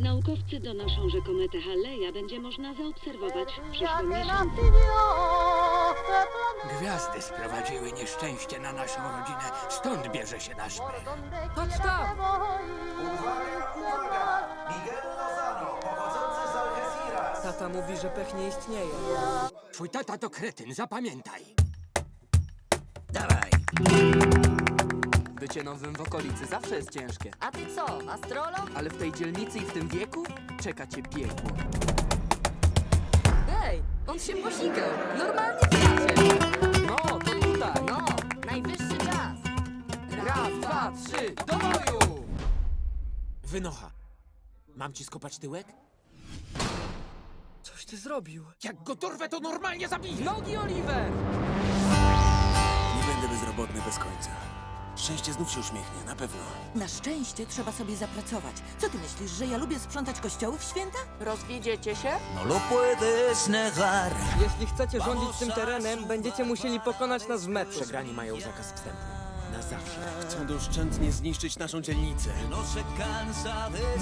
Naukowcy donoszą, że kometę Halleja będzie można zaobserwować w przyszłym miesiącu. Gwiazdy sprowadziły nieszczęście na naszą rodzinę, stąd bierze się nasz pech. Patrz tam! Uwaga, uwaga! Miguel Lozano, pochodzący z Algeciras. Tata mówi, że pech nie istnieje. Twój tata to kretyn, zapamiętaj. Dawaj. Bycie nowym w okolicy zawsze jest ciężkie. A ty co, astrolog? Ale w tej dzielnicy i w tym wieku czeka cię piekło. Ej, on się posikał. Normalnie w. No, to tutaj! No, najwyższy czas. Raz, dwa, trzy, do boju! Wynocha. Mam ci skopać tyłek? Coś ty zrobił. Jak go dorwę, to normalnie zabiję! Nogi, Oliver! Szczęście znów się uśmiechnie, na pewno. Na szczęście trzeba sobie zapracować. Co ty myślisz, że ja lubię sprzątać kościoły w święta? Rozwiedziecie się? No lo puedes negar. Jeśli chcecie rządzić tym terenem, będziecie musieli pokonać nas w meczu. Przegrani mają zakaz wstępu. Na zawsze. Chcą doszczętnie zniszczyć naszą dzielnicę.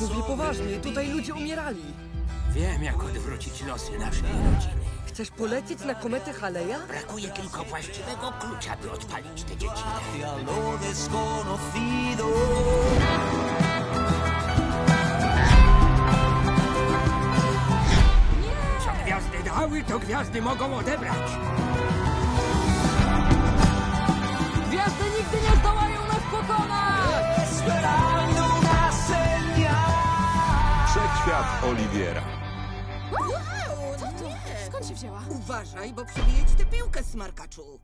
Mówi poważnie, tutaj ludzie umierali. Wiem, jak odwrócić losy naszej rodziny. Chcesz polecieć na kometę Haleja? Brakuje tylko właściwego klucza, by odpalić te dzieci. lo desconocido. Co gwiazdy dały, to gwiazdy mogą odebrać. Gwiazdy nigdy nie zdołają nas pokonać! Esperando una señal. Wszechświat Oliwiera. Co to? Skąd się wzięła? Uważaj, bo przebije ci tę piłkę, smarkaczu.